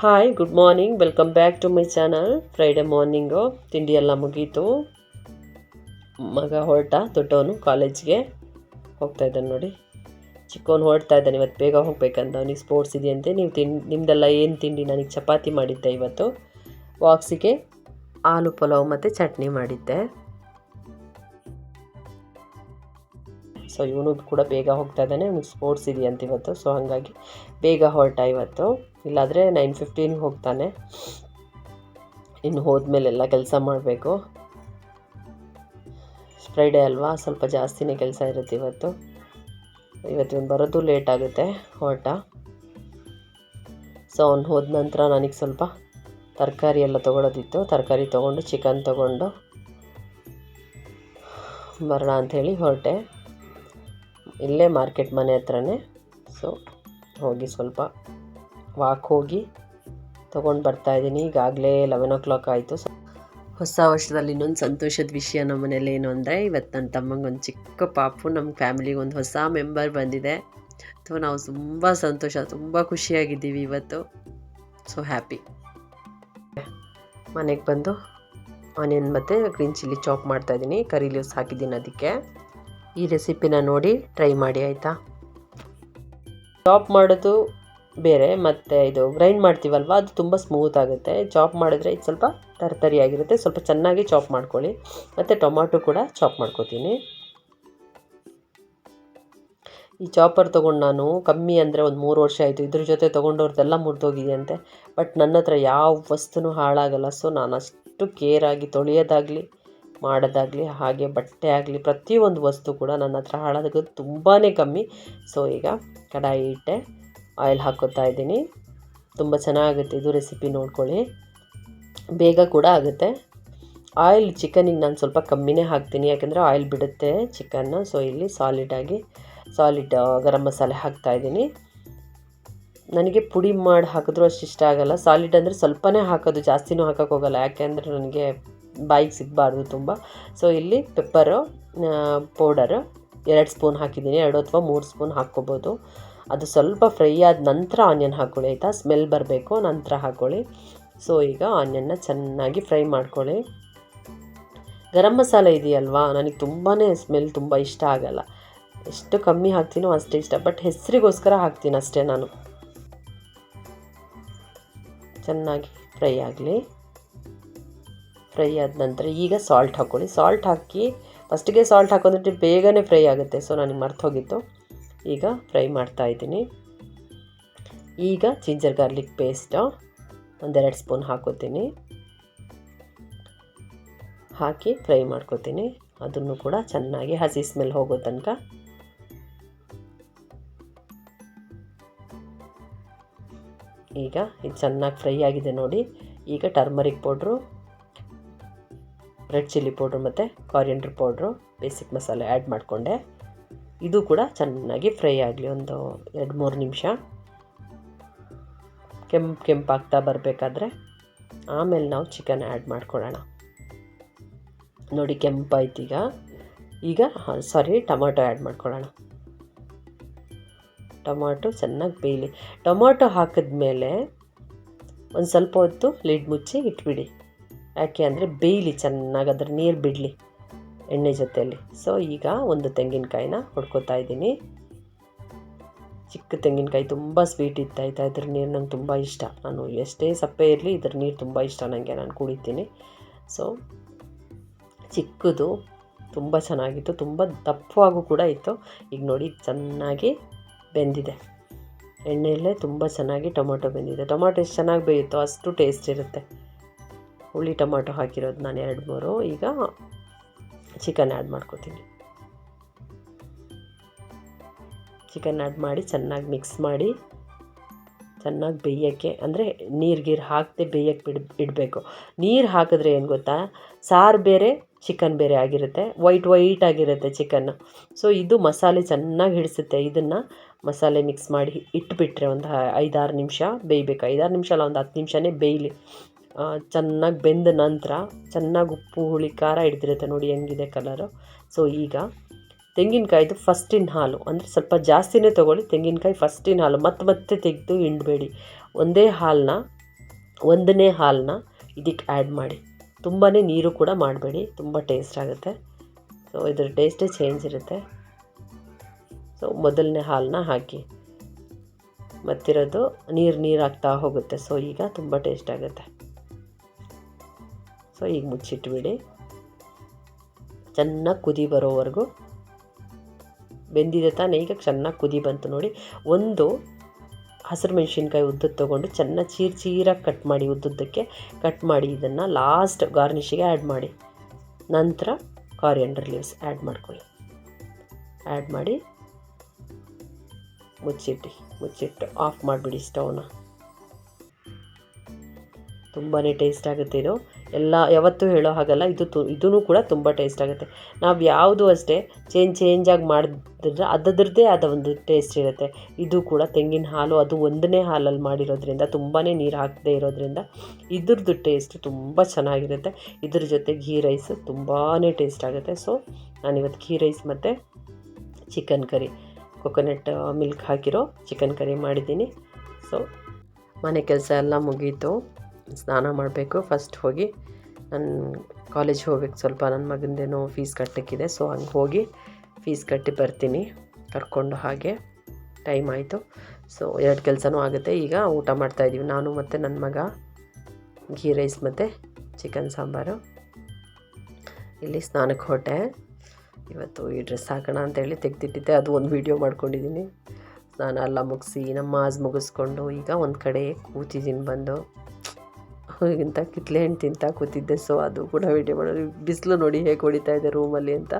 Hi good morning welcome back to my channel Friday morning ತಿಂಡಿ ಎಲ್ಲ ಮುಗೀತು. ಮಗ ಹೊರಟ, ದೊಡ್ಡವನು ಕಾಲೇಜ್ಗೆ. ಹೋಗ್ತಾ ಇದ್ದಾನೆ ನೋಡಿ. ಚಿಕ್ಕವನು ಹೊರಡ್ತಾ ಇದ್ದಾನೆ, ಇವತ್ತು ಬೇಗ ಹೋಗ್ಬೇಕಂತ. ಅವನಿಗೆ ಸ್ಪೋರ್ಟ್ಸ್ ಇದೆಯಂತೆ ನೀವು ತಿನ್, ನಿಮ್ದೆಲ್ಲ ಏನು ತಿಂಡಿ? ನನಗೆ ಚಪಾತಿ ಮಾಡಿದ್ದೆ ಇವತ್ತು. ವಾಕ್ಸಿಗೆ ಆಲೂ ಪಲಾವ್ ಮತ್ತು ಚಟ್ನಿ ಮಾಡಿದ್ದೆ. ಸೊ ಇವನು ಕೂಡ ಬೇಗ ಹೋಗ್ತಾ ಇದ್ದಾನೆ. ಅವ್ನಿಗೆ ಸ್ಪೋರ್ಟ್ಸ್ ಇದೆಯಂತ ಇವತ್ತು ಸೊ ಹಾಗಾಗಿ ಬೇಗ ಹೊರಟ ಇವತ್ತು. ಇಲ್ಲಾದರೆ ನೈನ್ ಫಿಫ್ಟೀನ್ಗೆ ಹೋಗ್ತಾನೆ. ಇನ್ನು ಹೋದ್ಮೇಲೆಲ್ಲ ಕೆಲಸ ಮಾಡಬೇಕು. ಫ್ರೈಡೇ ಅಲ್ವಾ, ಸ್ವಲ್ಪ ಜಾಸ್ತಿನೇ ಕೆಲಸ ಇರುತ್ತೆ ಇವತ್ತು. ಇವತ್ತು ಬರೋದು ಲೇಟ್ ಆಗುತ್ತೆ, ಹೊರಟ. ಸೊ ಅವ್ನು ಹೋದ ನಂತರ ನನಗೆ ಸ್ವಲ್ಪ ತರಕಾರಿ ಎಲ್ಲ ತೊಗೊಳೋದಿತ್ತು. ತರಕಾರಿ ತೊಗೊಂಡು ಚಿಕನ್ ತೊಗೊಂಡು, ಬರೋಣ ಅಂಥೇಳಿ ಹೊರಟೆ. ಇಲ್ಲೇ ಮಾರ್ಕೆಟ್ ಮನೆ ಹತ್ರನೇ. ಸೊ ಹೋಗಿ ಸ್ವಲ್ಪ ವಾಕ್ ಹೋಗಿ ತೊಗೊಂಡು ಬರ್ತಾಯಿದ್ದೀನಿ ಈಗಾಗಲೇ ಲೆವೆನ್ ಓ ಕ್ಲಾಕ್ ಆಯಿತು ಹೊಸ ವರ್ಷದಲ್ಲಿ ಇನ್ನೊಂದು ಸಂತೋಷದ ವಿಷಯ ನಮ್ಮ ಮನೇಲಿ ಏನು ಅಂದರೆ, ಇವತ್ತು ನನ್ನ ತಮ್ಮಂಗೆ ಒಂದು ಚಿಕ್ಕ ಪಾಪು ನಮ್ಮ ಫ್ಯಾಮಿಲಿಗೆ ಒಂದು ಹೊಸ ಮೆಂಬರ್ ಬಂದಿದೆ. ಸೊ ನಾವು ತುಂಬ ಸಂತೋಷ, ತುಂಬ ಖುಷಿಯಾಗಿದ್ದೀವಿ ಇವತ್ತು. ಸೊ ಹ್ಯಾಪಿ ಮನೆಗೆ ಬಂದು ಆನಿಯನ್ ಮತ್ತು ಗ್ರೀನ್ ಚಿಲ್ಲಿ ಚಾಪ್ ಮಾಡ್ತಾಯಿದ್ದೀನಿ ಕರಿ ಲೀವ್ಸ್ ಹಾಕಿದ್ದೀನಿ ಅದಕ್ಕೆ. ಈ ರೆಸಿಪಿನ ನೋಡಿ ಟ್ರೈ ಮಾಡಿ, ಆಯಿತಾ? ಚಾಪ್ ಮಾಡೋದು ಬೇರೆ, ಮತ್ತು ಇದು ಗ್ರೈಂಡ್ ಮಾಡ್ತೀವಲ್ವ, ಅದು ತುಂಬ ಸ್ಮೂತ್ ಆಗುತ್ತೆ. ಚಾಪ್ ಮಾಡಿದ್ರೆ ಇದು ಸ್ವಲ್ಪ ತರತರಿಯಾಗಿರುತ್ತೆ, ಸ್ವಲ್ಪ ಚೆನ್ನಾಗಿ ಚಾಪ್ ಮಾಡ್ಕೊಳ್ಳಿ. ಮತ್ತು ಟೊಮಾಟೊ ಕೂಡ ಚಾಪ್ ಮಾಡ್ಕೋತೀನಿ. ಈ ಚಾಪರ್ ತೊಗೊಂಡು ನಾನು ಕಮ್ಮಿ ಅಂದರೆ ಒಂದು ಮೂರು ವರ್ಷ ಆಯಿತು. ಇದ್ರ ಜೊತೆ ತೊಗೊಂಡವ್ರದ್ದೆಲ್ಲ ಮುರಿದೋಗಿದೆಯಂತೆ. ಬಟ್ ನನ್ನ ಹತ್ರ ಯಾವ ವಸ್ತುನೂ ಹಾಳಾಗಲ್ಲ, ಸೊ ನಾನು ಅಷ್ಟು ಕೇರಾಗಿ ತೊಳೆಯೋದಾಗಲಿ ಮಾಡೋದಾಗಲಿ, ಹಾಗೆ ಬಟ್ಟೆ ಆಗಲಿ, ಪ್ರತಿಯೊಂದು ವಸ್ತು ಕೂಡ ನನ್ನ ಹತ್ರ ಹಾಳಾಗೋದು ತುಂಬಾ ಕಮ್ಮಿ. ಸೊ ಈಗ ಕಡಾಯಿ ಇಟ್ಟೆ ಆಯಿಲ್ ಹಾಕೋತಾ ಇದ್ದೀನಿ. ತುಂಬ ಚೆನ್ನಾಗುತ್ತೆ ಇದು ರೆಸಿಪಿ ನೋಡ್ಕೊಳ್ಳಿ. ಬೇಗ ಕೂಡ ಆಗುತ್ತೆ. ಆಯಿಲ್ ಚಿಕನಿಗೆ ನಾನು ಸ್ವಲ್ಪ ಕಮ್ಮಿನೇ ಹಾಕ್ತೀನಿ, ಯಾಕೆಂದರೆ ಆಯಿಲ್ ಬಿಡುತ್ತೆ ಚಿಕನ್ನ ಸೊ ಇಲ್ಲಿ ಸಾಲಿಡಾಗಿ ಸಾಲಿಡ್ ಗರಂ ಮಸಾಲೆ ಹಾಕ್ತಾಯಿದ್ದೀನಿ ನನಗೆ ಪುಡಿ ಮಾಡಿ ಹಾಕಿದ್ರೂ ಅಷ್ಟು ಇಷ್ಟ ಆಗೋಲ್ಲ. ಸಾಲಿಡ್ ಅಂದರೆ ಸ್ವಲ್ಪನೇ ಹಾಕೋದು, ಜಾಸ್ತಿನೂ ಹಾಕೋಕ್ಕೋಗಲ್ಲ ಯಾಕೆಂದರೆ ನನಗೆ ಬಾಯಿಗೆ ಸಿಗಬಾರ್ದು ತುಂಬ. ಸೊ ಇಲ್ಲಿ ಪೆಪ್ಪರು ಪೌಡರು ಎರಡು ಸ್ಪೂನ್ ಹಾಕಿದ್ದೀನಿ. ಎರಡು ಅಥವಾ ಮೂರು ಸ್ಪೂನ್ ಹಾಕ್ಕೋಬೋದು. ಅದು ಸ್ವಲ್ಪ ಫ್ರೈ ಆದ ನಂತರ ಆನಿಯನ್ ಹಾಕ್ಕೊಳ್ಳಿ ಆಯಿತಾ? ಸ್ಮೆಲ್ ಬರಬೇಕು, ನಂತರ ಹಾಕ್ಕೊಳ್ಳಿ ಸೊ ಈಗ ಆನಿಯನ್ನ ಚೆನ್ನಾಗಿ ಫ್ರೈ ಮಾಡ್ಕೊಳ್ಳಿ. ಗರಂ ಮಸಾಲೆ ಇದೆಯಲ್ವಾ? ನನಗೆ ತುಂಬಾ ಸ್ಮೆಲ್ ತುಂಬ ಇಷ್ಟ ಆಗಲ್ಲ. ಎಷ್ಟು ಕಮ್ಮಿ ಹಾಕ್ತೀನೋ ಅಷ್ಟೇ ಇಷ್ಟ. ಬಟ್ ಹೆಸರಿಗೋಸ್ಕರ ಹಾಕ್ತೀನಿ ಅಷ್ಟೇ ನಾನು. ಚೆನ್ನಾಗಿ ಫ್ರೈ ಆಗಲಿ. ಫ್ರೈ ಆದ ನಂತರ ಈಗ ಸಾಲ್ಟ್ ಹಾಕ್ಕೊಳ್ಳಿ ಸಾಲ್ಟ್ ಹಾಕಿ ಫಸ್ಟಿಗೆ ಸಾಲ್ಟ್ ಹಾಕೋದ್ರೆ ಬೇಗನೆ ಫ್ರೈ ಆಗುತ್ತೆ. ಸೊ ನನಗೆ ಮರ್ತೋಗಿತ್ತು. ಈಗ ಫ್ರೈ ಮಾಡ್ತಾ ಇದ್ದೀನಿ. ಈಗ ಜಿಂಜರ್ ಗಾರ್ಲಿಕ್ ಪೇಸ್ಟ್ ಒಂದೆರಡು ಸ್ಪೂನ್ ಹಾಕೋತೀನಿ. ಹಾಕಿ ಫ್ರೈ ಮಾಡ್ಕೋತೀನಿ. ಅದನ್ನು ಕೂಡ ಚೆನ್ನಾಗಿ ಹಸಿ ಸ್ಮೆಲ್ ಹೋಗೋ ತನಕ. ಈಗ ಇದು ಚೆನ್ನಾಗಿ ಫ್ರೈ ಆಗಿದೆ ನೋಡಿ. ಈಗ turmeric powder red chilli powder ಮತ್ತು ಕಾರಿಯಂಡ್ರ್ ಪೌಡ್ರು ಬೇಸಿಕ್ ಮಸಾಲೆ ಆ್ಯಡ್ ಮಾಡಿಕೊಂಡೆ. ಇದು ಕೂಡ ಚೆನ್ನಾಗಿ ಫ್ರೈ ಆಗಲಿ ಒಂದು ಎರಡು ಮೂರು ನಿಮಿಷ. ಕೆಂಪು ಕೆಂಪಾಗ್ತಾ ಬರಬೇಕಾದ್ರೆ ಆಮೇಲೆ ನಾವು ಚಿಕನ್ ಆ್ಯಡ್ ಮಾಡ್ಕೊಳ್ಳೋಣ. ನೋಡಿ ಕೆಂಪಾಯ್ತು ಈಗ. ಈಗ ಸಾರಿ ಟೊಮಾಟೊ ಆ್ಯಡ್ ಮಾಡ್ಕೊಳ್ಳೋಣ. ಟೊಮಾಟೊ ಚೆನ್ನಾಗಿ ಬೇಯಲಿ. ಟೊಮಾಟೊ ಹಾಕಿದ್ಮೇಲೆ ಒಂದು ಸ್ವಲ್ಪ ಹೊತ್ತು ಲಿಡ್ ಮುಚ್ಚಿ ಇಟ್ಬಿಡಿ. ಯಾಕೆ ಅಂದರೆ ಬೇಯಲಿ, ಚೆನ್ನಾಗಿ ಅದ್ರ ನೀರು ಬಿಡಲಿ ಎಣ್ಣೆ ಜೊತೆಯಲ್ಲಿ. ಸೊ ಈಗ ಒಂದು ತೆಂಗಿನಕಾಯಿನ ಹೊಡ್ಕೊತಾ ಇದ್ದೀನಿ. ಚಿಕ್ಕ ತೆಂಗಿನಕಾಯಿ ತುಂಬ ಸ್ವೀಟ್ ಇತ್ತಾಯ್ತಾ ಇದ್ರ ನೀರು ನಂಗೆ ತುಂಬ ಇಷ್ಟ. ನಾನು ಎಷ್ಟೇ ಸಪ್ಪೆ ಇರಲಿ, ಇದ್ರ ನೀರು ತುಂಬ ಇಷ್ಟ ನನಗೆ ನಾನು ಕುಡಿತೀನಿ. ಸೊ ಚಿಕ್ಕದು ತುಂಬ ಚೆನ್ನಾಗಿತ್ತು. ತುಂಬ ದಪ್ಪವಾಗೂ ಕೂಡ ಇತ್ತು. ಈಗ ನೋಡಿ, ಚೆನ್ನಾಗಿ ಬೆಂದಿದೆ. ಎಣ್ಣೆಯಲ್ಲೇ ತುಂಬ ಚೆನ್ನಾಗಿ ಟೊಮೊಟೊ ಬೆಂದಿದೆ. ಟೊಮೊಟೊ ಎಷ್ಟು ಚೆನ್ನಾಗಿ ಬೇಯುತ್ತೋ ಅಷ್ಟು ಟೇಸ್ಟ್ ಇರುತ್ತೆ. ಹುಳಿ ಟೊಮೊಟೊ ಹಾಕಿರೋದು ನಾನು ಎರಡು ಮೂರು. ಈಗ ಚಿಕನ್ ಆ್ಯಡ್ ಮಾಡ್ಕೋತೀನಿ. ಚಿಕನ್ ಆ್ಯಡ್ ಮಾಡಿ ಚೆನ್ನಾಗಿ ಮಿಕ್ಸ್ ಮಾಡಿ ಚೆನ್ನಾಗಿ ಬೇಯೋಕ್ಕೆ, ಅಂದರೆ ನೀರು ಗೀರು ಹಾಕದೆ ಬೇಯಕ್ಕೆ ಬಿಡ್, ಇಡಬೇಕು. ನೀರು ಹಾಕಿದ್ರೆ ಏನು ಗೊತ್ತಾ? ಸಾರು ಬೇರೆ, ಚಿಕನ್ ಬೇರೆ ಆಗಿರುತ್ತೆ. ವೈಟ್ ವೈಟ್ ಆಗಿರುತ್ತೆ ಚಿಕನ್ನು ಸೊ ಇದು ಮಸಾಲೆ ಚೆನ್ನಾಗಿ ಹಿಡಿಸುತ್ತೆ. ಇದನ್ನು ಮಸಾಲೆ ಮಿಕ್ಸ್ ಮಾಡಿ ಇಟ್ಬಿಟ್ರೆ ಒಂದು ಐದಾರು ನಿಮಿಷ ಬೇಯಬೇಕು. ಐದಾರು ನಿಮಿಷ ಅಲ್ಲ, ಒಂದು ಹತ್ತು ನಿಮಿಷನೇ ಬೇಯಲಿ. ಚೆನ್ನಾಗಿ ಬೆಂದ ನಂತರ ಚೆನ್ನಾಗಿ ಉಪ್ಪು, ಹುಳಿ, ಖಾರ ಹಿಡ್ದಿರುತ್ತೆ ನೋಡಿ ಹೆಂಗಿದೆ ಕಲರು ಸೊ ಈಗ ತೆಂಗಿನಕಾಯಿದು ಫಸ್ಟಿನ ಹಾಲು. ಅಂದರೆ ಸ್ವಲ್ಪ ಜಾಸ್ತಿನೇ ತೊಗೊಳ್ಳಿ, ತೆಂಗಿನಕಾಯಿ ಫಸ್ಟಿನ ಹಾಲು. ಮತ್ತೆ ಮತ್ತೆ ತೆಗೆದು ಹಿಂಡಬೇಡಿ. ಒಂದೇ ಹಾಲನ್ನ ಒಂದನೇ ಹಾಲನ್ನ ಇದಕ್ಕೆ ಆ್ಯಡ್ ಮಾಡಿ. ತುಂಬಾ ನೀರು ಕೂಡ ಮಾಡಬೇಡಿ, ತುಂಬ ಟೇಸ್ಟ್ ಆಗುತ್ತೆ. ಸೊ ಇದ್ರ ಟೇಸ್ಟೇ ಚೇಂಜ್ ಇರುತ್ತೆ. ಸೊ ಮೊದಲನೇ ಹಾಲನ್ನ ಹಾಕಿ. ಮತ್ತಿರೋದು ನೀರು ನೀರು ಆಗ್ತಾ ಹೋಗುತ್ತೆ. ಸೊ ಈಗ ತುಂಬ ಟೇಸ್ಟ್ ಆಗುತ್ತೆ. ಸೊ, ಈಗ ಮುಚ್ಚಿಟ್ಬಿಡಿ. ಚೆನ್ನಾಗಿ ಕುದಿ ಬರೋವರೆಗೂ ಬೆಂದಿದೆ ತಾನೇ, ಈಗ ಚೆನ್ನಾಗಿ ಕುದಿ ಬಂತು ನೋಡಿ. ಒಂದು ಹಸಿರು ಮೆಣಸಿನ್ಕಾಯಿ ಉದ್ದದ್ದು ತೊಗೊಂಡು ಚೆನ್ನಾಗಿ ಚೀರ್ ಚೀರಾಗಿ ಕಟ್ ಮಾಡಿ, ಉದ್ದುದ್ದಕ್ಕೆ ಕಟ್ ಮಾಡಿ, ಇದನ್ನು ಲಾಸ್ಟ್ ಗಾರ್ನಿಷಿಗೆ ಆ್ಯಡ್ ಮಾಡಿ. ನಂತರ ಕಾರಿಯಂಡರ್ ಲೀವ್ಸ್ ಆ್ಯಡ್ ಮಾಡ್ಕೊಳ್ಳಿ. ಆ್ಯಡ್ ಮಾಡಿ ಮುಚ್ಚಿಟ್ಟು ಮುಚ್ಚಿಟ್ಟು ಆಫ್ ಮಾಡಿಬಿಡಿ ಸ್ಟವ್ನ ತುಂಬಾ ಟೇಸ್ಟ್ ಆಗುತ್ತೆ ಇದು. ಎಲ್ಲ, ಯಾವತ್ತೂ ಹೇಳೋ ಹಾಗಲ್ಲ, ಇದು ತು ಇದೂ ಕೂಡ ತುಂಬ ಟೇಸ್ಟ್ ಆಗುತ್ತೆ. ನಾವು ಯಾವುದು ಅಷ್ಟೇ ಚೇಂಜ್ ಚೇಂಜಾಗಿ ಮಾಡಿದ್ರೆ ಅದರದ್ದೇ ಆದ ಒಂದು ಟೇಸ್ಟ್ ಇರುತ್ತೆ. ಇದು ಕೂಡ ತೆಂಗಿನ ಹಾಲು, ಅದು ಒಂದನೇ ಹಾಲಲ್ಲಿ ಮಾಡಿರೋದ್ರಿಂದ ತುಂಬಾ ನೀರು ಹಾಕದೇ ಇರೋದ್ರಿಂದ ಇದ್ರದ್ದು ಟೇಸ್ಟ್ ತುಂಬ ಚೆನ್ನಾಗಿರುತ್ತೆ. ಇದ್ರ ಜೊತೆ ಘೀ ರೈಸ್ ತುಂಬಾ ಟೇಸ್ಟ್ ಆಗುತ್ತೆ. ಸೊ ನಾನಿವತ್ತು ಘೀ ರೈಸ್ ಮತ್ತು ಚಿಕನ್ ಕರಿ ಕೊಕೊನಟ್ ಮಿಲ್ಕ್ ಹಾಕಿರೋ ಚಿಕನ್ ಕರಿ ಮಾಡಿದ್ದೀನಿ. ಸೊ ಮನೆ ಕೆಲಸ ಎಲ್ಲ ಮುಗೀತು. ಸ್ನಾನ ಮಾಡಬೇಕು. ಫಸ್ಟ್ ಹೋಗಿ ನಾನು ಕಾಲೇಜ್ ಹೋಗ್ಬೇಕು. ಸ್ವಲ್ಪ ನನ್ನ ಮಗಂದೇನೋ ಫೀಸ್ ಕಟ್ಟಕ್ಕಿದೆ. ಸೊ ಹಂಗೆ ಹೋಗಿ ಫೀಸ್ ಕಟ್ಟಿ ಬರ್ತೀನಿ. ಕರ್ಕೊಂಡು ಹಾಗೆ ಟೈಮ್ ಆಯಿತು. ಸೊ ಎರಡು ಕೆಲಸನೂ ಆಗುತ್ತೆ. ಈಗ ಊಟ ಮಾಡ್ತಾಯಿದ್ದೀವಿ ನಾನು ಮತ್ತು ನನ್ನ ಮಗ ಘೀ ರೈಸ್ ಮತ್ತು ಚಿಕನ್ ಸಾಂಬಾರು. ಇಲ್ಲಿ ಸ್ನಾನಕ್ಕೆ ಹೊಟ್ಟೆ ಇವತ್ತು ಈ ಡ್ರೆಸ್ ಹಾಕೋಣ ಅಂತೇಳಿ ತೆಗೆದಿಟ್ಟಿದ್ದೆ. ಅದು ಒಂದು ವೀಡಿಯೋ ಮಾಡ್ಕೊಂಡಿದ್ದೀನಿ. ಸ್ನಾನ ಎಲ್ಲ ಮುಗಿಸಿ ನಮ್ಮ ನಮಾಜ್ ಮುಗಿಸ್ಕೊಂಡು ಈಗ ಒಂದು ಕಡೆ ಕೂತಿದ್ದೀನಿ ಬಂದು. ಇಂಥ ಕಿತ್ಲೆ ಹಣ್ಣು ತಿಂತಾ ಕೂತಿದ್ದೆ. ಸೊ ಅದು ಕೂಡ ವೀಡಿಯೋ ಮಾಡೋದು. ಬಿಸಿಲು ನೋಡಿ ಹೇಗೆ ಹೊಡಿತಾ ಇದೆ ರೂಮಲ್ಲಿ ಅಂತ.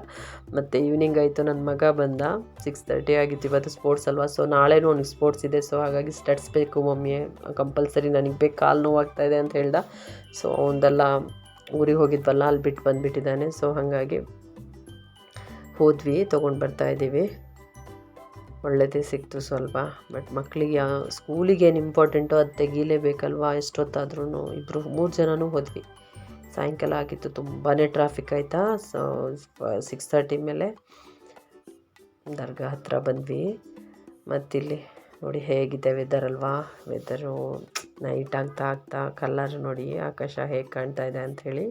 ಮತ್ತು ಈವ್ನಿಂಗ್ ಆಯಿತು. ನನ್ನ ಮಗ ಬಂದ. ಸಿಕ್ಸ್ ತರ್ಟಿ ಆಗಿತ್ತು. ಇವತ್ತು ಸ್ಪೋರ್ಟ್ಸ್ ಅಲ್ವಾ? ಸೊ ನಾಳೆನೂ ಅವ್ನಿಗೆ ಸ್ಪೋರ್ಟ್ಸ್ ಇದೆ. ಸೊ ಹಾಗಾಗಿ ಸ್ಟಡ್ಸ್ಬೇಕು ಮಮ್ಮಿ. ಕಂಪಲ್ಸರಿ ನನಗೆ ಬೇಕು. ಕಾಲು ನೋವಾಗ್ತಾ ಇದೆ ಅಂತ ಹೇಳ್ದ. ಸೊ ಅವನದೆಲ್ಲ ಊರಿಗೆ ಹೋಗಿದ್ವಲ್ಲ, ಅಲ್ಲಿ ಬಿಟ್ಟು ಬಂದುಬಿಟ್ಟಿದ್ದಾನೆ. ಸೊ ಹಾಗಾಗಿ ಹೋದ್ವಿ. ತೊಗೊಂಡು ಬರ್ತಾಯಿದ್ದೀವಿ ಒಳ್ಳೆಯದೇ ಸಿಕ್ತು ಸ್ವಲ್ಪ. ಬಟ್ ಮಕ್ಕಳಿಗೆ ಸ್ಕೂಲಿಗೆ ಏನು ಇಂಪಾರ್ಟೆಂಟು ಅದು ತೆಗೀಲೇಬೇಕಲ್ವಾ? ಎಷ್ಟೊತ್ತಾದ್ರೂ ಇಬ್ಬರು ಮೂರು ಜನನೂ ಹೋದ್ವಿ. ಸಾಯಂಕಾಲ ಆಗಿತ್ತು ತುಂಬಾ ಟ್ರಾಫಿಕ್ ಆಯಿತಾ? ಸೊ ಸಿಕ್ಸ್ ತರ್ಟಿ ಮೇಲೆ ದರ್ಗಾ ಹತ್ರ ಬಂದ್ವಿ. ಮತ್ತಿಲ್ಲಿ ನೋಡಿ ಹೇಗಿದೆ ವೆದರ್ ಅಲ್ವಾ? ವೆದರು ನೈಟ್ ಆಗ್ತಾ ಆಗ್ತಾ ಕಲ್ಲರ್ ನೋಡಿ ಆಕಾಶ ಹೇಗೆ ಕಾಣ್ತಾ ಇದೆ ಅಂಥೇಳಿ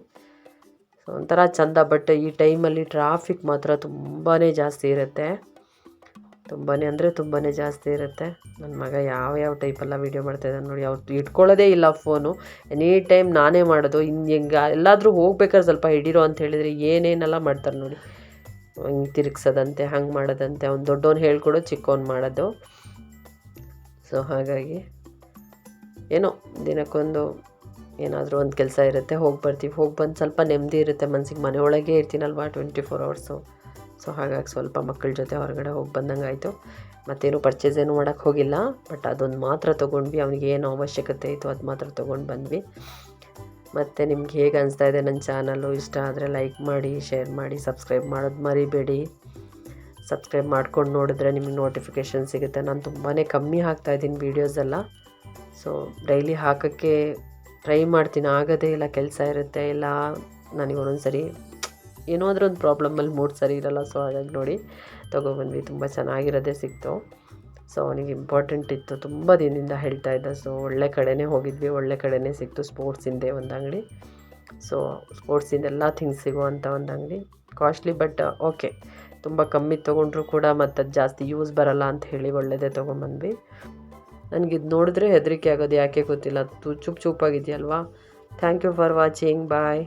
ಒಂಥರ ಚಂದ ಬಟ್ ಈ ಟೈಮಲ್ಲಿ ಟ್ರಾಫಿಕ್ ಮಾತ್ರ ತುಂಬಾ ಜಾಸ್ತಿ ಇರುತ್ತೆ. ತುಂಬಾ ಅಂದರೆ ತುಂಬಾ ಜಾಸ್ತಿ ಇರುತ್ತೆ. ನನ್ನ ಮಗ ಯಾವ ಯಾವ ಟೈಪೆಲ್ಲ ವೀಡಿಯೋ ಮಾಡ್ತಾಯಿದ್ದಾನೆ ನೋಡಿ, ಅವ್ರು ಇಟ್ಕೊಳ್ಳೋದೇ ಇಲ್ಲ ಫೋನು ಎನಿ ಟೈಮ್ ನಾನೇ ಮಾಡೋದು ಇನ್ನು ಹೆಂಗೆ, ಎಲ್ಲಾದರೂ ಹೋಗ್ಬೇಕಾದ್ರೆ ಸ್ವಲ್ಪ ಹಿಡೀರೋ ಅಂತ ಹೇಳಿದರೆ ಏನೇನೆಲ್ಲ ಮಾಡ್ತಾರೆ ನೋಡಿ. ಹಿಂಗೆ ತಿರುಗ್ಸೋದಂತೆ, ಹಂಗೆ ಮಾಡೋದಂತೆ, ಅವ್ನು ದೊಡ್ಡವನು ಹೇಳ್ಕೊಡು, ಚಿಕ್ಕವನು ಮಾಡೋದು. ಸೊ ಹಾಗಾಗಿ ಏನೋ ದಿನಕ್ಕೊಂದು ಏನಾದರೂ ಒಂದು ಕೆಲಸ ಇರುತ್ತೆ, ಹೋಗಿ ಬರ್ತೀವಿ. ಹೋಗಿ ಬಂದು ಸ್ವಲ್ಪ ನೆಮ್ಮದಿ ಇರುತ್ತೆ ಮನಸ್ಸಿಗೆ ಮನೆಯೊಳಗೆ ಇರ್ತೀನಲ್ವಾ ಟ್ವೆಂಟಿ ಫೋರ್ ಅವರ್ಸು ಸೊ ಹಾಗಾಗಿ ಸ್ವಲ್ಪ ಮಕ್ಕಳ ಜೊತೆ ಹೊರಗಡೆ ಹೋಗಿ ಬಂದಂಗೆ ಆಯಿತು ಮತ್ತೇನು ಪರ್ಚೇಸ್ ಏನು ಮಾಡೋಕ್ಕೆ ಹೋಗಿಲ್ಲ. ಬಟ್ ಅದೊಂದು ಮಾತ್ರ ತೊಗೊಂಡ್ವಿ. ಅವನಿಗೆ ಏನು ಅವಶ್ಯಕತೆ ಇತ್ತು ಅದು ಮಾತ್ರ ತೊಗೊಂಡು ಬಂದ್ವಿ. ಮತ್ತು ನಿಮ್ಗೆ ಹೇಗೆ ಅನಿಸ್ತಾ ಇದೆ ನನ್ನ ಚಾನಲ್ಲು ಇಷ್ಟ ಆದರೆ ಲೈಕ್ ಮಾಡಿ ಶೇರ್ ಮಾಡಿ ಸಬ್ಸ್ಕ್ರೈಬ್ ಮಾಡೋದು ಮರಿಬೇಡಿ. ಸಬ್ಸ್ಕ್ರೈಬ್ ಮಾಡ್ಕೊಂಡು ನೋಡಿದ್ರೆ ನಿಮಗೆ ನೋಟಿಫಿಕೇಷನ್ ಸಿಗುತ್ತೆ. ನಾನು ತುಂಬಾ ಕಮ್ಮಿ ಹಾಕ್ತಾಯಿದ್ದೀನಿ ವೀಡಿಯೋಸೆಲ್ಲ ಸೊ ಡೈಲಿ ಹಾಕೋಕ್ಕೆ ಟ್ರೈ ಮಾಡ್ತೀನಿ. ಆಗೋದೇ ಇಲ್ಲ, ಕೆಲಸ ಇರುತ್ತೆ ಇಲ್ಲ ನನಗೆ ಒಂದೊಂದು ಸರಿ ಏನೋ ಆದರೂ ಒಂದು ಪ್ರಾಬ್ಲಮಲ್ಲಿ ಮೂಡ್ ಸರಿ ಇರಲ್ಲ ಸೊ ಹಾಗಾಗಿ ನೋಡಿ ತೊಗೊಬಂದ್ವಿ. ತುಂಬ ಚೆನ್ನಾಗಿರೋದೇ ಸಿಕ್ತು. ಸೊ ಅವನಿಗೆ ಇಂಪಾರ್ಟೆಂಟ್ ಇತ್ತು, ತುಂಬ ದಿನದಿಂದ ಹೇಳ್ತಾ ಇದ್ದ. ಸೊ ಒಳ್ಳೆ ಕಡೆನೇ ಹೋಗಿದ್ವಿ, ಒಳ್ಳೆ ಕಡೆನೇ ಸಿಕ್ತು ಸ್ಪೋರ್ಟ್ಸಿಂದೇ ಒಂದು ಅಂಗಡಿ. ಸೊ ಸ್ಪೋರ್ಟ್ಸಿಂದೆಲ್ಲ ಥಿಂಗ್ಸ್ ಸಿಗುವಂಥ ಒಂದು ಅಂಗಡಿ. ಕಾಸ್ಟ್ಲಿ ಬಟ್ ಓಕೆ ತುಂಬ ಕಮ್ಮಿ ತೊಗೊಂಡ್ರು ಕೂಡ ಮತ್ತು ಅದು ಜಾಸ್ತಿ ಯೂಸ್ ಬರಲ್ಲ ಅಂತ ಹೇಳಿ ಒಳ್ಳೆಯದೇ ತೊಗೊಂಬಂದ್ವಿ. ನನಗಿದು ನೋಡಿದ್ರೆ ಹೆದರಿಕೆ ಆಗೋದು, ಯಾಕೆ ಗೊತ್ತಿಲ್ಲ. ಚುಪ್ ಚುಪ್ಪಾಗಿದೆಯಲ್ವಾ thank you for watching bye